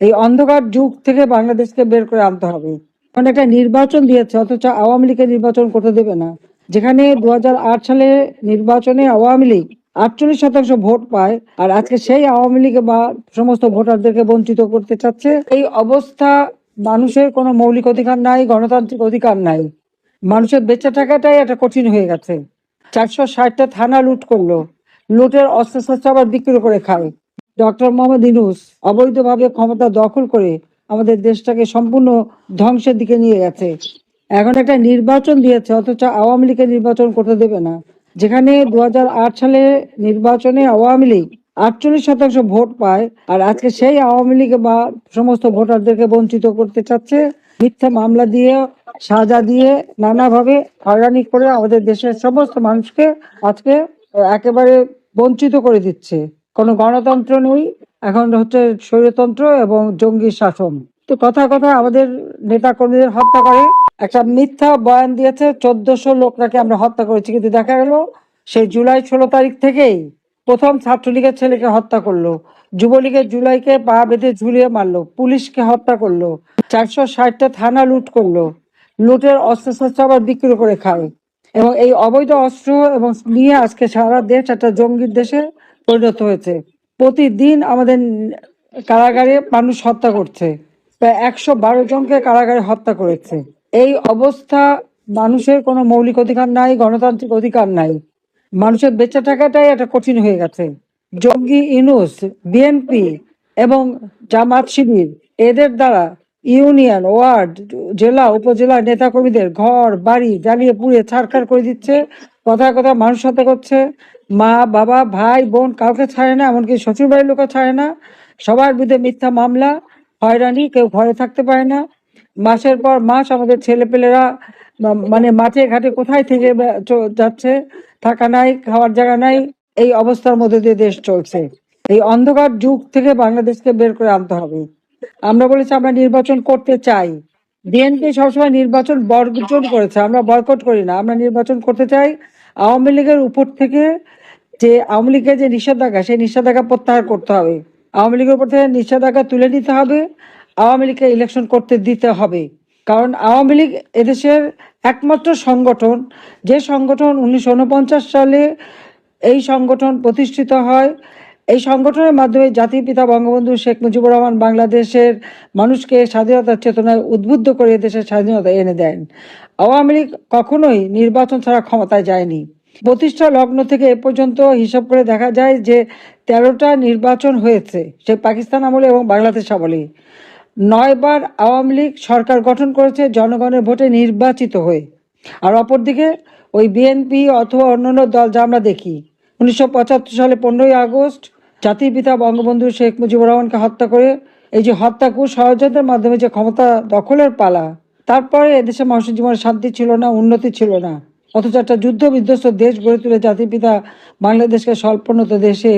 এই অন্ধকার যুগ থেকে বাংলাদেশকে বের করে আনতে হবে। এখন একটা নির্বাচন দিয়েছে, অথচ আওয়ামী লীগের নির্বাচন করতে দেবে না। যেখানে দুহাজার আট সালে নির্বাচনে আওয়ামী লীগ আটচল্লিশ শতাংশ ভোট পায়, আর আজকে সেই আওয়ামী লীগ বা সমস্ত ভোটারদেরকে বঞ্চিত করতে চাচ্ছে, এই অবস্থা মানুষের কোনো মৌলিক অধিকার নাই, গণতান্ত্রিক অধিকার নাই। মানুষের বেঁচে থাকাটাই একটা কঠিন হয়ে গেছে। চারশো ষাটটা থানা লুট করল। লুটের অস্ত্র শস্ত্র আবার বিক্রি করে খায়। ডক্টর মোহাম্মদ ইনুস অবৈধভাবে ক্ষমতা দখল করে আমাদের দেশটাকে সম্পূর্ণ ধ্বংসের দিকে নিয়ে গেছে। এখন একটা নির্বাচন দিয়েছে, অথচ আওয়ামী লীগের নির্বাচন করতে দেবে না। যেখানে দু হাজার আট সালে নির্বাচনে আওয়ামী লীগ আটচল্লিশ শতাংশ ভোট পায়, আর আজকে সেই আওয়ামী লীগ বা সমস্ত ভোটারদেরকে বঞ্চিত করতে চাচ্ছে, মিথ্যা মামলা দিয়ে, সাজা দিয়ে, নানাভাবে হয়রানি করে আমাদের দেশের সমস্ত মানুষকে আজকে একেবারে বঞ্চিত করে দিচ্ছে। কোনো গণতন্ত্র নেই, এখন হচ্ছে স্বৈরতন্ত্র এবং জঙ্গি শাসন। তো কথা কথা আমাদের নেতা কর্মীদের হত্যা করে, একটা মিথ্যা বয়ান দিয়েছে, চোদ্দশো লোক নাকি আমরা হত্যা করেছি, কিন্তু দেখা গেল সেই জুলাই ষোলো তারিখ থেকেই প্রথম ছাত্রলীগের ছেলেকে হত্যা করল, যুবলীগের জুলাইকে পা বেঁধে ঝুলিয়ে মারলো, পুলিশকে হত্যা করল, চারশো ষাটটা থানা লুট করল, লুটের অস্ত্র শস্ত্র আবার বিক্রি করে খায়। এবং এই অবৈধ অস্ত্র এবং নিয়ে আজকে সারা দেশ একটা জঙ্গির দেশে পরিণত হয়েছে। প্রতিদিন আমাদের কারাগারে মানুষ হত্যা করছে। প্রায় একশো বারো জনকে কারাগারে হত্যা করেছে। এই অবস্থা মানুষের কোনো মৌলিক অধিকার নাই, গণতান্ত্রিক অধিকার নাই। মানুষের বেঁচে থাকাটাই একটা কঠিন হয়ে গেছে। জঙ্গি, ইনুস, বিএনপি এবং জামাত শিবির, এদের দ্বারা ইউনিয়ন, ওয়ার্ড, জেলা, উপজেলা নেতাকর্মীদের ঘর, বাড়ি জ্বালিয়ে পুড়িয়ে ছাড়খাড় করে দিচ্ছে। কথায় কথা মানুষ হত্যা করছে। মা, বাবা, ভাই, বোন কাউকে ছাড়ে না, এমনকি শ্বশুর বাড়ির লোকও ছাড়ে না। সবার বিরুদ্ধে মিথ্যা মামলা, হয়রানি, কেউ ঘরে থাকতে পারে না। মাসের পর মাস আমাদের ছেলেপেলেরা মানে মাঠে, ঘাটে কোথায় থেকে যাচ্ছে, থাকা নাই, খাওয়ার জায়গা নাই, এই অবস্থার মধ্যে দিয়ে দেশ চলছে। এই অন্ধকার যুগ থেকে বাংলাদেশকে বের করে আনতে হবে। আমরা বলেছি আমরা নির্বাচন করতে চাই। বিএনপি সবসময় নির্বাচন বর্জন করেছে, আমরা বয়কট করি না, আমরা নির্বাচন করতে চাই। আওয়ামী লীগের উপর থেকে যে আওয়ামী লীগের যে নিষেধাজ্ঞা, সেই নিষেধাজ্ঞা প্রত্যাহার করতে হবে। আওয়ামী লীগের উপর থেকে নিষেধাজ্ঞা তুলে নিতে হবে, আওয়ামী লীগকে ইলেকশন করতে দিতে হবে। কারণ আওয়ামী লীগ এদেশের একমাত্র সংগঠন, যে সংগঠন উনিশশো উনপঞ্চাশ সালে এই সংগঠন প্রতিষ্ঠিত হয়, এই সংগঠনের মাধ্যমে জাতির পিতা বঙ্গবন্ধু শেখ মুজিবুর রহমান বাংলাদেশের মানুষকে স্বাধীনতার চেতনায় উদ্বুদ্ধ করে দেশের স্বাধীনতা এনে দেন। আওয়ামী লীগ কখনোই নির্বাচন ছাড়া ক্ষমতায় যায়নি। প্রতিষ্ঠা লগ্ন থেকে এ পর্যন্ত হিসাব করে দেখা যায় যে তেরোটা নির্বাচন হয়েছে, সে পাকিস্তান আমলে এবং বাংলাদেশ আমলে। নয়বার আওয়ামী লীগ সরকার গঠন করেছে জনগণের ভোটে নির্বাচিত হয়ে। আর অপরদিকে ওই বিএনপি অথবা অন্যান্য দল যা আমরা দেখি, উনিশশো পঁচাত্তর সালে পনেরোই আগস্ট জাতির পিতা বঙ্গবন্ধু শেখ মুজিবুর রহমানকে হত্যা করে, এই যে হত্যাকু ষড়যন্ত্রের মাধ্যমে যে ক্ষমতা দখলের পালা, তারপরে এদেশে মানুষের জীবনে শান্তি ছিল না, উন্নতি ছিল না। অথচ একটা যুদ্ধ বিধ্বস্ত দেশ গড়ে তুলে জাতির পিতা বাংলাদেশকে স্বল্পোন্নত দেশে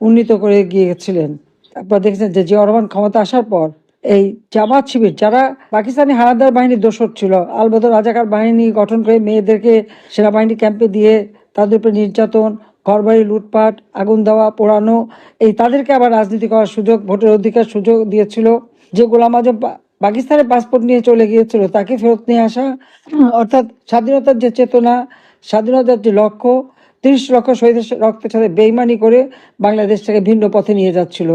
উন্নীত করে গিয়েছিলেন। তারপর দেখেছেন যে জিয়া রহমান ক্ষমতা আসার পর এই জামাত শিবির, যারা পাকিস্তানি হানাদার বাহিনীর দোষর ছিল, আলবদর রাজাকার বাহিনী গঠন করে মেয়েদেরকে সেনাবাহিনী ক্যাম্পে দিয়ে তাদের উপরে নির্যাতন, ঘরবাড়ি লুটপাট, আগুন দেওয়া, পোড়ানো, এই তাদেরকে আবার রাজনীতি করার সুযোগ, ভোটের অধিকার সুযোগ দিয়েছিল যে গোলাম আজম পাকিস্তানের পাসপোর্ট নিয়ে চলে গিয়েছিল, তাকে ফেরত নিয়ে আসা, অর্থাৎ স্বাধীনতার যে চেতনা, স্বাধীনতার যে লক্ষ্য, তিরিশ লক্ষ শহীদের রক্তের সাথে বেইমানি করে বাংলাদেশটাকে ভিন্ন পথে নিয়ে যাচ্ছিল।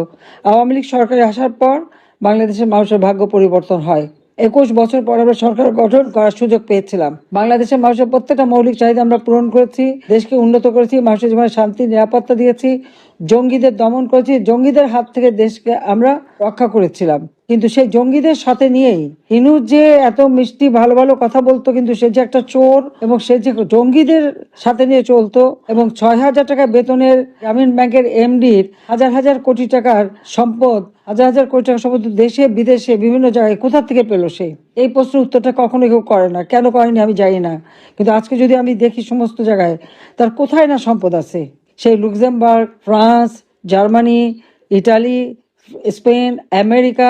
আওয়ামী লীগ সরকারে আসার পর বাংলাদেশের মানুষের ভাগ্য পরিবর্তন হয়। একুশ বছর পর আমরা সরকার গঠন করার সুযোগ পেয়েছিলাম। বাংলাদেশের মানুষের প্রত্যেকটা মৌলিক চাহিদা আমরা পূরণ করেছি, দেশকে উন্নত করেছি, মানুষের জীবনে শান্তি, নিরাপত্তা দিয়েছি জঙ্গিদের দমন করেছি, জঙ্গিদের হাত থেকে দেশকে আমরা রক্ষা করেছিলাম। কিন্তু সেই জঙ্গিদের সাথে নিয়েই হিনু যে এত মিষ্টি, ভালো ভালো কথা বলতো, কিন্তু সে যে একটা চোর এবং সে যে জঙ্গিদের সাথে নিয়ে চলতো এবং ছয় হাজার টাকা বেতনের গ্রামীণ ব্যাংকের এমডির হাজার হাজার কোটি টাকার সম্পদ, হাজার হাজার কোটি টাকা সম্পদ দেশে, বিদেশে, বিভিন্ন জায়গায় কোথা থেকে পেল সে? এই প্রশ্নের উত্তরটা কখনো কেউ করে না। কেন করেনি আমি জানি না। কিন্তু আজকে যদি আমি দেখি সমস্ত জায়গায়, তার কোথায় না সম্পদ আছে? সেই Luxembourg, France, Germany, Italy, Spain, America,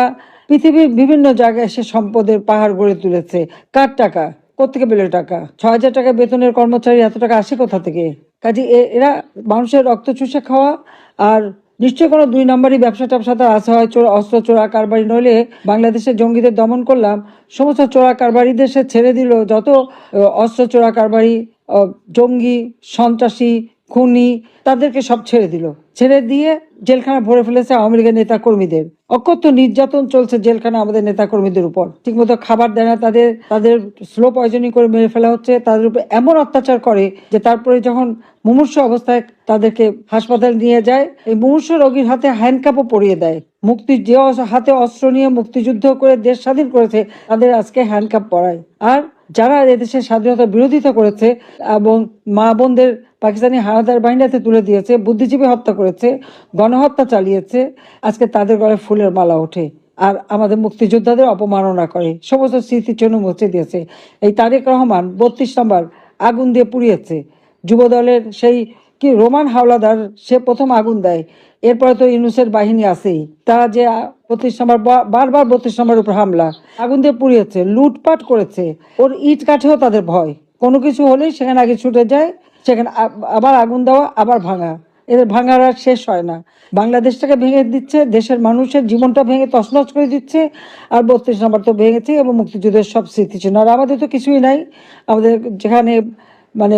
পৃথিবীর বিভিন্ন জায়গায় সে সম্পদের পাহাড় গড়ে তুলেছে। কার টাকা? কোথেকে পেল টাকা? ছ হাজার টাকা বেতনের কর্মচারী এত টাকা আসে কোথা থেকে? কাজে এরা মানুষের রক্ত চুষে খাওয়া আর নিশ্চয়ই কোনো দুই নম্বরই ব্যবসা ট্যাবসা তার আছে, হয় চোরা, অস্ত্র, চোরা কারবারি। নইলে বাংলাদেশের জঙ্গিদের দমন করলাম, সমস্ত চোরা কারবারিদের সে ছেড়ে দিল। যত অস্ত্র, চোরা কারবারি জঙ্গি, সন্ত্রাসী খুনি তাদেরকে সব ছেড়ে দিল। ছেড়ে দিয়ে জেলখানা ভরে ফেলেছে আওয়ামী লীগের নেতা কর্মীদের অকথ্য নির্যাতন চলছে জেলখানা আমাদের নেতা কর্মীদের উপর। ঠিকমতো খাবার দেয় না, তাদের তাদের স্লো পয়জনিং করে মেরে ফেলা হচ্ছে, তাদের উপর এমন অত্যাচার করে যে তারপরে যখন মুমূর্ষ অবস্থায় তাদেরকে হাসপাতালে নিয়ে যায়, এই মুমূর্ষ রোগীর হাতে হ্যান্ডকাপও পরিয়ে দেয়। মুক্তি যে হাতে অস্ত্র নিয়ে মুক্তিযুদ্ধ করে দেশ স্বাধীন করেছে, তাদের আজকে হ্যান্ডকাপ পরায়। আর যারা এদেশের স্বাধীনতা বিরোধিতা করেছে এবং মা বোনদের পাকিস্তানি হানাদার বাহিনীতে তুলে দিয়েছে, বুদ্ধিজীবী হত্যা করেছে, গণহত্যা চালিয়েছে, আজকে তাদের গলায় ফুলের মালা ওঠে আর আমাদের মুক্তিযোদ্ধাদের অপমাননা করে। সমস্ত স্মৃতিচিহ্ন মুছে দিয়েছে। এই তারেক রহমান বত্রিশ নম্বর আগুন দিয়ে পুড়িয়েছে। যুবদলের সেই কি রোমান হাওলাদার, সে প্রথম আগুন দেয়। এরপরে তো ইউনুসের বাহিনী আছেই। তারা যে বত্রিশ বারবার বত্রিশ নম্বর উপর হামলা, আগুন দিয়ে পুড়িয়েছে, লুটপাট করেছে, ওর ইট কাঠেও তাদের ভয়। কোনো কিছু হলেই সেখানে আগে ছুটে যায়, সেখানে আবার আগুন দেওয়া, আবার ভাঙা। এদের ভাঙার আর শেষ হয় না। বাংলাদেশটাকে ভেঙে দিচ্ছে, দেশের মানুষের জীবনটা ভেঙে তছনছ করে দিচ্ছে, আর বত্রিশ নম্বর তো ভেঙেছে এবং মুক্তিযুদ্ধের সব স্মৃতিচিহ্ন আর আমাদের তো কিছুই নাই। আমাদের যেখানে মানে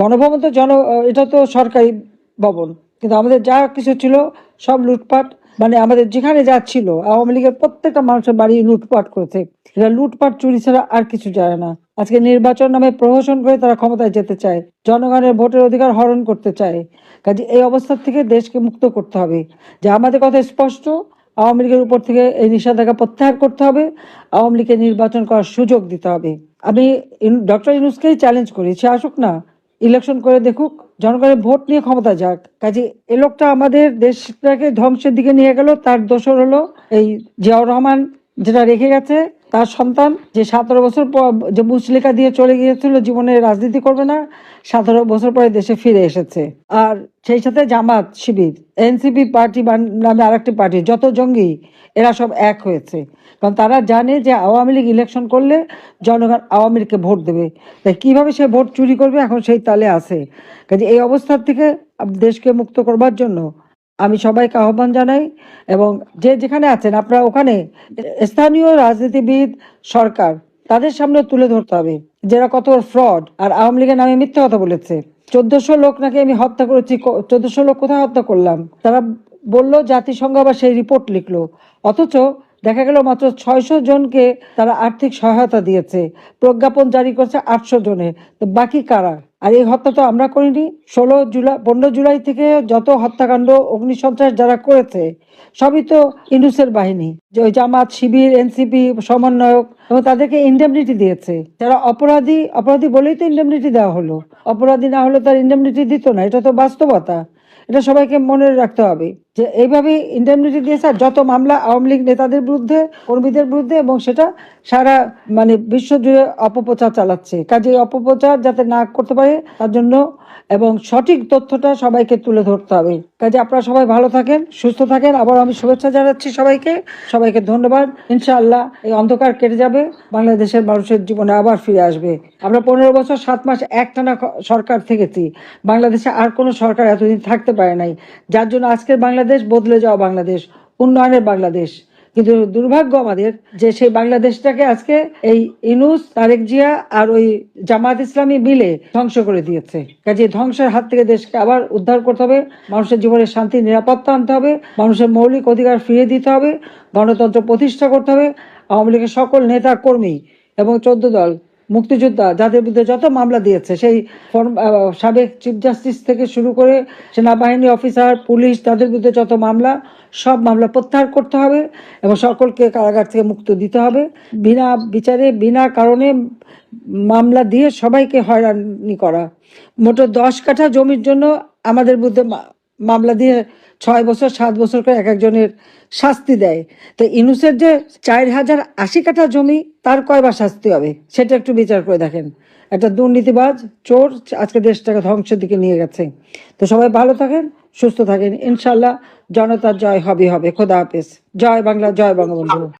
গণভবন তো জন এটা তো সরকারি ভবন। কিন্তু আমাদের যা কিছু ছিল সব লুটপাট। মানে আমাদের যেখানে যা ছিল, আওয়ামী লীগের প্রত্যেকটা মানুষের বাড়ি লুটপাট করেছে। এরা লুটপাট, চুরি ছাড়া আর কিছু জানে না। আজকে নির্বাচন নামে প্রহসন করে তারা ক্ষমতায় যেতে চায়। জনগণের ভোটের অধিকার হরণ করতে চায়। কাজে এই অবস্থা থেকে দেশকে মুক্ত করতে হবে। যে আমাদের কথা স্পষ্ট, আওয়ামী লীগের উপর থেকে এই নিষেধাজ্ঞা প্রত্যাহার করতে হবে। আওয়ামী লীগের নির্বাচন করার সুযোগ দিতে হবে। আমি ডক্টর ইউনুসকেই চ্যালেঞ্জ করি, সে আসুক না। ইলেকশন করে দেখুক, জনগণের ভোট নিয়ে ক্ষমতা যাক। কাজে এ লোকটা আমাদের দেশটাকে ধ্বংসের দিকে নিয়ে গেল, তার দোষর হলো এই জিয়াউর রহমান। যেটা রেখে গেছে, তার সন্তান যে সতেরো বছর পর যে মুচলেখা দিয়ে চলে গিয়েছিল, জীবনে রাজনীতি করবে না, সতেরো বছর পরে দেশে ফিরে এসেছে। আর সেই সাথে জামাত শিবির, এনসিপি পার্টি নামে আরেকটি পার্টি, যত জঙ্গি, এরা সব এক হয়েছে। কারণ তারা জানে যে আওয়ামী লীগ ইলেকশন করলে জনগণ আওয়ামী লীগকে ভোট দেবে। তাই কীভাবে সে ভোট চুরি করবে, এখন সেই তালে আছে। কাজে এই অবস্থার থেকে দেশকে মুক্ত করবার জন্য আমি সবাইকে আহ্বান জানাই এবং যে যেখানে আছেন, আপনারা ওখানে স্থানীয় রাজনীতিবিদ, সরকার, তাদের সামনে তুলে ধরতে হবে। যারা কত ফ্রড আর আওয়ামী লীগের নামে মিথ্যা কথা বলেছে। চোদ্দশো লোক নাকি আমি হত্যা করেছি চোদ্দশো লোক কোথায় হত্যা করলাম? তারা বলল, জাতিসংঘ আবার সেই রিপোর্ট লিখলো। অথচ দেখা গেল মাত্র ছয়শো জনকে তারা আর্থিক সহায়তা দিয়েছে। প্রজ্ঞাপন জারি করছে আটশো জনের তো বাকি কারা? আর এই হত্যা তো আমরা করিনি। ষোলো জুলাই, পনেরো জুলাই থেকে যত হত্যাকাণ্ড অগ্নিসন্ত্রাস যারা করেছে, সবই তো ইন্ডুসের বাহিনী। জামাত, শিবির, এনসিপি, সমন্বয়ক, এবং তাদেরকে ইন্ডেমনিটি দিয়েছে। যারা অপরাধী অপরাধী বলেই তো ইন্ডেমনিটি দেওয়া হলো। অপরাধী না হলে তার ইন্ডেমনিটি দিত না। এটা তো বাস্তবতা। এটা সবাইকে মনে রাখতে হবে। যে এইভাবে ইন্ডেমনিটি দিয়েছে আর যত মামলা আওয়ামী লীগ নেতাদের বিরুদ্ধে, কর্মীদের বিরুদ্ধে এবং সেটা সারা মানে বিশ্বজুড়ে অপপ্রচার চালাচ্ছে। কাজে অপপ্রচার যাতে না করতে পারে তার জন্য এবং সঠিক তথ্যটা সবাইকে তুলে ধরতে হবে। কাজে আপনারা সবাই ভালো থাকেন, সুস্থ থাকেন। আবার আমি শুভেচ্ছা জানাচ্ছি সবাইকে। সবাইকে ধন্যবাদ। ইনশাআল্লাহ এই অন্ধকার কেটে যাবে, বাংলাদেশের মানুষের জীবনে আবার ফিরে আসবে। আমরা পনেরো বছর, সাত মাস একটানা সরকার থেকেছি। বাংলাদেশে আর কোনো সরকার এতদিন থাকতে পারে নাই। যার জন্য আজকের বাংলাদেশ বদলে যাওয়া বাংলাদেশ, উন্নয়নের বাংলাদেশ। কিন্তু দুর্ভাগ্য আমাদের যে সেই বাংলাদেশটাকে আজকে এই ইনুস, তারেক জিয়া আর ওই জামাত ইসলামী মিলে ধ্বংস করে দিয়েছে। কাজে ধ্বংসের হাত থেকে দেশকে আবার উদ্ধার করতে হবে, মানুষের জীবনে শান্তি, নিরাপত্তা আনতে হবে, মানুষের মৌলিক অধিকার ফিরিয়ে দিতে হবে, গণতন্ত্র প্রতিষ্ঠা করতে হবে, আওয়ামী লীগের সকল নেতা কর্মী এবং চোদ্দ দল মুক্তিযোদ্ধা, যাদের বিরুদ্ধে যত মামলা দিয়েছে, সেই সাবেক চিফ জাস্টিস থেকে শুরু করে সেনাবাহিনী অফিসার পুলিশ, তাদের বিরুদ্ধে যত মামলা, সব মামলা প্রত্যাহার করতে হবে এবং সকলকে কারাগার থেকে মুক্ত দিতে হবে। বিনা বিচারে, বিনা কারণে মামলা দিয়ে সবাইকে হয়রানি করা। মোট দশ কাঠা জমির জন্য আমাদের বিরুদ্ধে মামলা দিয়ে ছয় বছর, সাত বছর করে এক একজনের শাস্তি দেয়। তো ইনুসের যে চার হাজার আশি কাঠা জমি, তার কয়বার শাস্তি হবে? সেটা একটু বিচার করে দেখেন। একটা দুর্নীতিবাজ চোর আজকে দেশটাকে ধ্বংসের দিকে নিয়ে গেছে। তো সবাই ভালো থাকেন, সুস্থ থাকেন। ইনশাল্লাহ জনতার জয় হবে হবে। খোদা হাফেজ। জয় বাংলা, জয় বঙ্গবন্ধু।